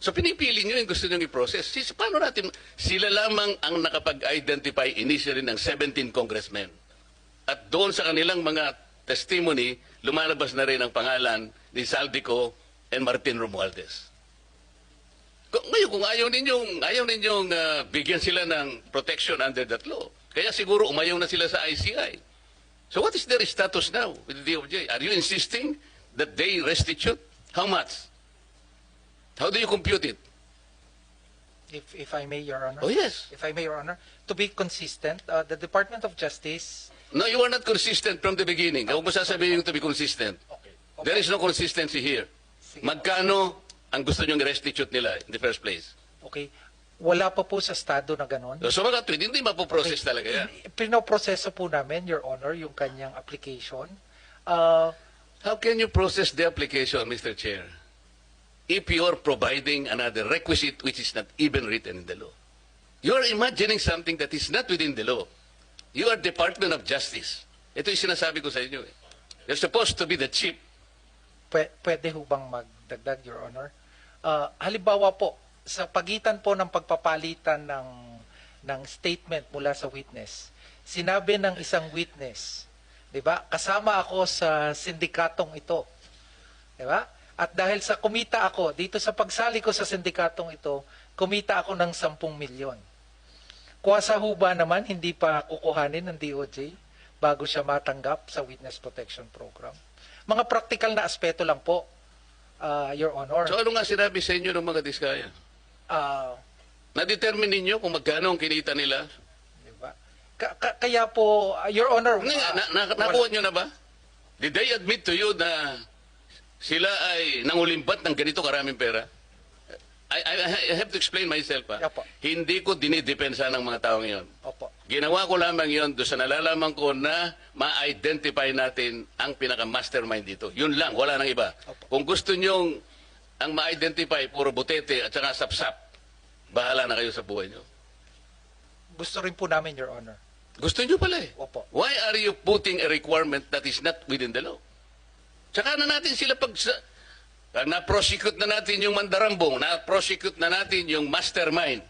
So pinipili nyo yung gusto nyo i-process. Sis, paano natin, sila lamang ang nakapag-identify initially ng 17 congressmen. At doon sa kanilang mga testimony, lumalabas na rin ang pangalan ni Saldico and Martin Romualdez. Kung, ngayon, kung ayaw ninyong, ayaw ninyong ah, bigyan sila ng protection under that law, kaya siguro umayaw na sila sa ICI. So what is their status now with the DOJ? Are you insisting that they restitute? How much? How do you compute it? If, if I may, Your Honor. Oh, yes. If I may, Your Honor. To be consistent, uh, the Department of Justice... No, you are not consistent from the beginning. Huwag mo sasabihin yung to be consistent. Okay. There is no consistency here. Sige. Magkano ang gusto nyong restitute nila in the first place? Okay. Wala pa po sa estado na ganon. So mga tweet, hindi mapoprocess talaga yan. Pinoproseso po namin, Your Honor, yung kanyang application. Uh, How can you process the application, Mr. Chair, if you are providing another requisite which is not even written in the law? You are imagining something that is not within the law. You are Department of Justice. Ito yung sinasabi ko sa inyo. Eh. You're supposed to be the chief. pwe- pwede ho bang magdagdag, Your Honor? Uh, halimbawa po, sa pagitan po ng pagpapalitan ng, ng statement mula sa witness, sinabi ng isang witness, di ba, kasama ako sa sindikatong ito. Di ba? At dahil sa kumita ako, dito sa pagsali ko sa sindikatong ito, kumita ako ng 10 milyon. Kuwasa ho ba naman, hindi pa kukuhanin ng DOJ bago siya matanggap sa Witness Protection Program? Mga practical na aspeto lang po, uh, Your Honor. So ano nga sinabi sa inyo ng mga diskaya? Ah, Na-determine ninyo kung magkano ang kinita nila? di ba? Ka- ka- kaya po, uh, Your Honor, Nga, ah, na, na, nakuha nyo na ba? Did they admit to you na sila ay nangulimbat ng ganito karaming pera? I, I, I have to explain myself. Ha? Yapo. Hindi ko dinidepensa ng mga taong yon. Opo. Ginawa ko lamang yon doon sa nalalaman ko na ma-identify natin ang pinaka-mastermind dito. Yun lang, wala nang iba. Opo. Kung gusto nyong ang ma-identify, puro butete at saka sapsap, bahala na kayo sa buhay nyo. Gusto rin po namin, Your Honor. Gusto nyo pala eh. Opo. Why are you putting a requirement that is not within the law? Tsaka na natin sila pag... Pag na-prosecute na natin yung mandarambong, na-prosecute na natin yung mastermind,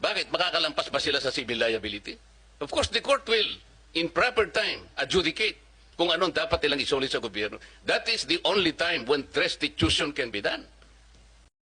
bakit? Makakalampas ba sila sa civil liability? Of course, the court will, in proper time, adjudicate kung anong dapat nilang isuli sa gobyerno. That is the only time when restitution can be done.